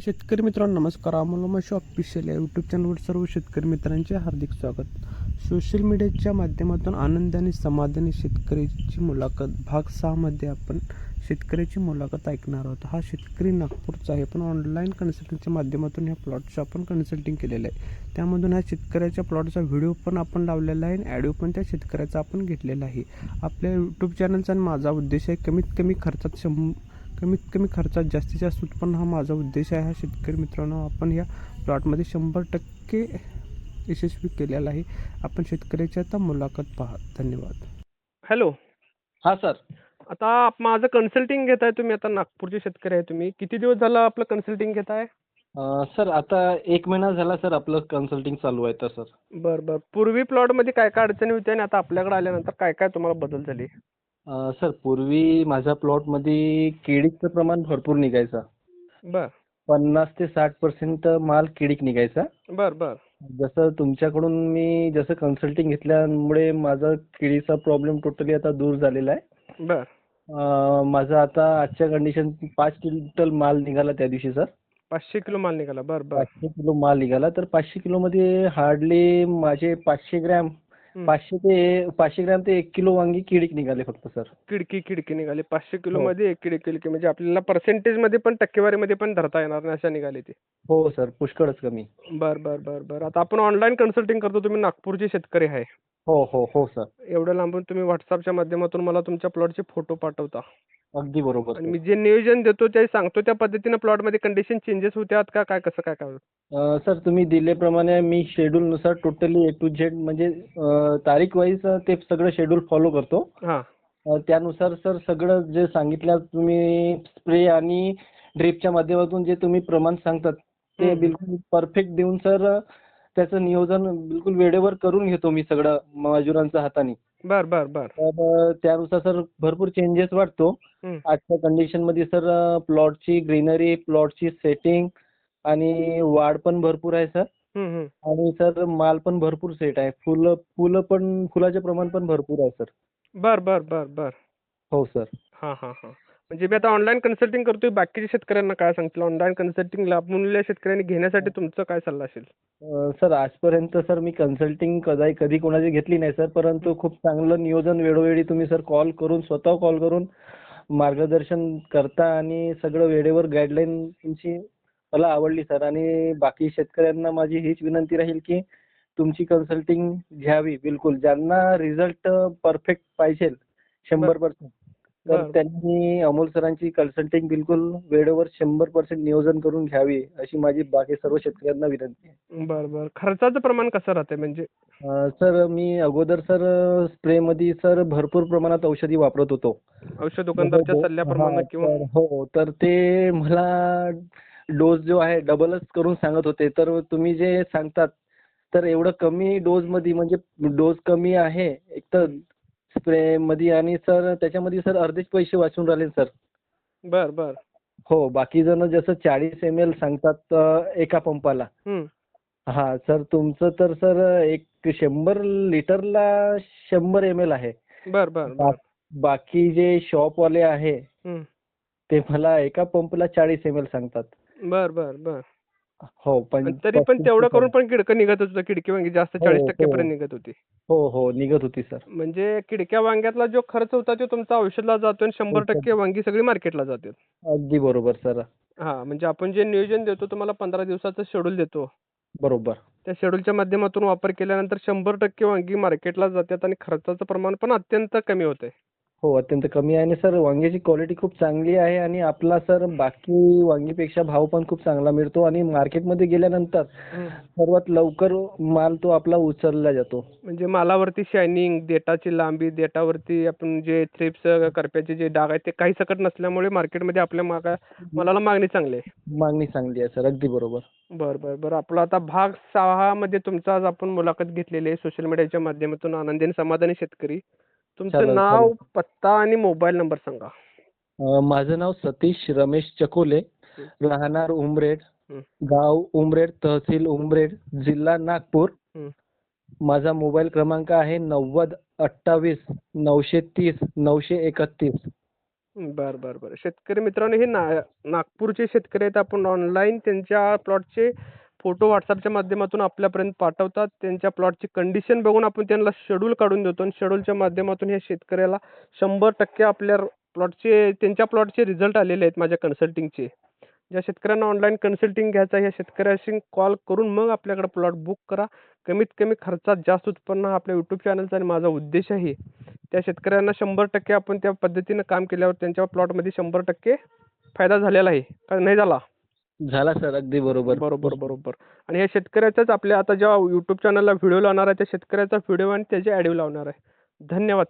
शेतकरी मित्रांनो नमस्कार. अमोल मशी ऑफिशियल या यूट्यूब चॅनलवर सर्व शेतकरी मित्रांचे हार्दिक स्वागत. सोशल मीडियाच्या माध्यमातून आनंद आणि समाधानी शेतकऱ्याची मुलाखत भाग सहामध्ये आपण शेतकऱ्याची मुलाखत ऐकणार आहोत. हा शेतकरी नागपूरचा आहे पण ऑनलाईन कन्सल्टिंगच्या माध्यमातून ह्या प्लॉटचं आपण कन्सल्टिंग केलेलं आहे. त्यामधून ह्या शेतकऱ्याच्या प्लॉटचा व्हिडिओ पण आपण लावलेला आहे आणि ॲडिओ पण त्या शेतकऱ्याचा आपण घेतलेला आहे. आपल्या यूट्यूब चॅनलचा आणि माझा उद्देश आहे कमीत कमी खर्चात शं कमीत कमी खर्चात जास्तीत जास्त उत्पन्न हा माझा उद्देश आहे. हा शेतकरी मित्रांनो आपण या प्लॉटमध्ये शंभर टक्के यशस्वी केलेला आहे. आपण शेतकऱ्याची आता मुलाखत पहा. धन्यवाद. हॅलो. हा सर. आता आप- माझं कन्सल्टिंग घेत आहे तुम्ही आता नागपूरचे शेतकरी आहे तुम्ही. किती दिवस झालं आपलं कन्सल्टिंग घेत आहे सर आता एक महिना झाला सर आपलं कन्सल्टिंग चालू आहे तर सर. बरं बरं. पूर्वी प्लॉटमध्ये काय काय अडचणी होत्या आणि आता आपल्याकडे आल्यानंतर काय काय तुम्हाला बदल झाले? सर पूर्वी माझ्या प्लॉटमध्ये किडीचं प्रमाण भरपूर निघायचं. बर. पन्नास ते साठ पर्सेंट माल किडीक निघायचा. बर बर. जसं तुमच्याकडून मी जसं कन्सल्टिंग घेतल्यामुळे माझा किडीचा प्रॉब्लेम टोटली आता दूर झालेला आहे. बर. अं, माझा आता आजच्या कंडिशन पाच क्विंटल माल निघाला त्या दिवशी सर. पाचशे किलो माल निघाला. बर बर. पाचशे किलो माल निघाला. तर पाचशे किलोमध्ये हार्डली माझे पाचशे ग्रॅम. पाचशे ते पाचशे ग्रॅम ते एक किलो वांगी किडीक निघाले फक्त सर. किडकी किडकी निघाली. पाचशे किलो मध्ये एक किडकी किडकी. म्हणजे आपल्याला पर्सेंटेजमध्ये पण टक्केवारीमध्ये पण धरता येणार नाही अशा निघाली ती. हो सर. पुष्कळच कमी. बर बर बर बर. आता आपण ऑनलाईन कन्सल्टिंग करतो. तुम्ही नागपूरचे शेतकरी आहे. हो हो हो सर एवढ्या लांबून तुम्ही व्हॉट्सअपच्या माध्यमातून मला तुमच्या प्लॉटचे फोटो पाठवता. अगदी बरोबर आणि सर. मी जे नियोजन देतो ते सांगतो त्या पद्धतीनं प्लॉटमध्ये कंडिशन चेंजेस होत्यात का? काय कसं काय काय? अं, सर तुम्ही दिल्याप्रमाणे मी शेड्यूलनुसार टोटली ए टू झेड म्हणजे अं, तारीख वाईज ते सगळं शेड्यूल फॉलो करतो. हां. अं, त्यानुसार सर सगळं जे सांगितलं तुम्ही स्प्रे आणि ड्रिपच्या माध्यमातून जे तुम्ही प्रमाण सांगतात ते हं. बिलकुल परफेक्ट देऊन सर त्याचं नियोजन बिलकुल वेळेवर करून घेतो मी सगळं मजुरांच्या हाताने. बर बर बर. तर त्यानुसार सर भरपूर चेंजेस वाटतो. आजच्या कंडिशनमध्ये सर प्लॉटची ग्रीनरी प्लॉटची सेटिंग आणि वाढ पण भरपूर आहे सर. आणि सर माल पण भरपूर सेट आहे. फुलं फुलं पण फुलाचे प्रमाण पण भरपूर आहे सर. बर बर बर बर. हो सर. हां हां हां. म्हणजे मी आता ऑनलाईन कन्सल्टिंग करतोय. बाकीच्या शेतकऱ्यांना काय सांगतील? ऑनलाईन कन्सल्टिंग लाभलेल्या शेतकऱ्यांनी घेण्यासाठी तुमचा काय सल्ला असेल? सर आजपर्यंत सर मी कन्सल्टिंग कधी कोणाची घेतली नाही सर. परंतु खूप चांगलं नियोजन वेळोवेळी तुम्ही सर कॉल करून स्वतः कॉल करून मार्गदर्शन करता आणि सगळं वेळेवर गाईडलाईन तुमची मला आवडली सर. आणि बाकी शेतकऱ्यांना माझी हीच विनंती राहील की तुमची कन्सल्टिंग घ्यावी बिलकुल. ज्यांना रिझल्ट परफेक्ट पाहिजे शंभर पर्सेंट तर. त्यांनी अमोल सरांची कन्सल्टिंग बिलकुल वेळेवर शंभर पर्सेंट नियोजन करून घ्यावी अशी माझी बाकी सर्व शेतकऱ्यांना विनंती आहे. बर बर. खर्चाचं प्रमाण कसं राहतंय म्हणजे? सर मी अगोदर सर स्प्रेमध्ये सर भरपूर प्रमाणात औषधी वापरत होतो. औषध दुकानदारच्या हो, सल्ल्याप्रमाणे हा, किंवा? तर हो तर ते मला डोस जो आहे डबलच करून सांगत होते. तर तुम्ही जे सांगतात तर एवढं कमी डोसमध्ये म्हणजे डोस कमी आहे एक तर स्प्रेमध्ये आणि सर त्याच्यामध्ये सर अर्धेच पैसे वाचून राहिले सर. बर बर. हो बाकी जण जसं चाळीस एम एल सांगतात एका पंपाला. हं. हा सर तुमचं तर सर एक शंभर लिटरला शंभर एम एल आहे. बर बर बाकी जे शॉपवाले आहे. ते मला एका पंपला चाळीस एम एल सांगतात. बर बर बर. हो पण तरी पण तेवढं करून पण किडकं निघत होतं किडकी जास्त हो, चाळीस हो. टक्केपर्यंत निघत होती. हो हो. निघत होती सर. म्हणजे किडक्या वांग्यातला जो खर्च होता तो तुमचा औषधला जातो आणि शंभर हो. टक्के वांगी सगळी मार्केटला जाते. अगदी बरोबर सर. हा म्हणजे आपण जे नियोजन देतो तुम्हाला पंधरा दिवसाचं शेड्यूल देतो. बरोबर. त्या शेड्यूलच्या माध्यमातून वापर केल्यानंतर शंभर टक्के वांगी मार्केटला जातात आणि खर्चाचं प्रमाण पण अत्यंत कमी होतंय. हो अत्यंत कमी आहे. आणि सर वांग्याची क्वालिटी खूप चांगली आहे आणि आपला सर बाकी वांगीपेक्षा भाव पण खूप चांगला मिळतो आणि मार्केटमध्ये गेल्यानंतर सर्वात लवकर माल तो आपला उचलला जातो. म्हणजे मालावरती शायनिंग देठाची लांबी देठावरती आपण जे थ्रिप्स करप्याचे जे डाग आहेत ते काही सकट नसल्यामुळे मार्केटमध्ये आपल्या मागा मालाला मागणी चांगली आहे. मागणी चांगली आहे सर. अगदी बरोबर. बरं बरं बरं. आपला आता भाग सहामध्ये तुमचा आज आपण मुलाखत घेतलेली आहे. सोशल मीडियाच्या माध्यमातून आनंदी आणि समाधानी शेतकरी. तुमचं नाव. पत्ता आणि मोबाईल नंबर सांगा. माझं नाव सतीश रमेश चकोले. राहणार उमरेड. गाव उमरेड तहसील उमरेड जिल्हा नागपूर. माझा मोबाईल क्रमांक आहे नव्वद अठ्ठावीस नऊशे तीस नऊशे एकतीस. बरं बरं बरं. शेतकरी मित्रांनो हे ना नागपूरचे शेतकरी आहेत. आपण ऑनलाईन त्यांच्या प्लॉटचे फोटो व्हॉट्सअपच्या माध्यमातून आपल्यापर्यंत पाठवतात. त्यांच्या प्लॉटची कंडिशन बघून आपण त्यांना शेड्यूल काढून देतो आणि शेड्यूलच्या माध्यमातून ह्या शेतकऱ्याला शंभर टक्के आपल्या प्लॉटचे त्यांच्या प्लॉटचे रिझल्ट आलेले आहेत माझ्या कन्सल्टिंगचे ज्या शेतकऱ्यांना ऑनलाईन कन्सल्टिंग घ्यायचं आहे या शेतकऱ्याशी कॉल करून मग आपल्याकडे प्लॉट बुक करा. कमीत कमी खर्चात जास्त उत्पन्न हा आपल्या यूट्यूब चॅनलचा आणि माझा उद्देश आहे. त्या शेतकऱ्यांना शंभर टक्के आपण त्या पद्धतीनं काम केल्यावर त्यांच्या प्लॉटमध्ये शंभर टक्के फायदा झालेला आहे. का नाही झाला? झाला सर अगदी बरोबर. बरोबर बरोबर. आणि या शेतकऱ्याचाच आपल्या आता जेव्हा यूट्यूब चॅनलला व्हिडिओ लावणार आहे त्या शेतकऱ्याचा व्हिडिओ आणि त्याचे ॲडिओ लावणार आहे. धन्यवाद.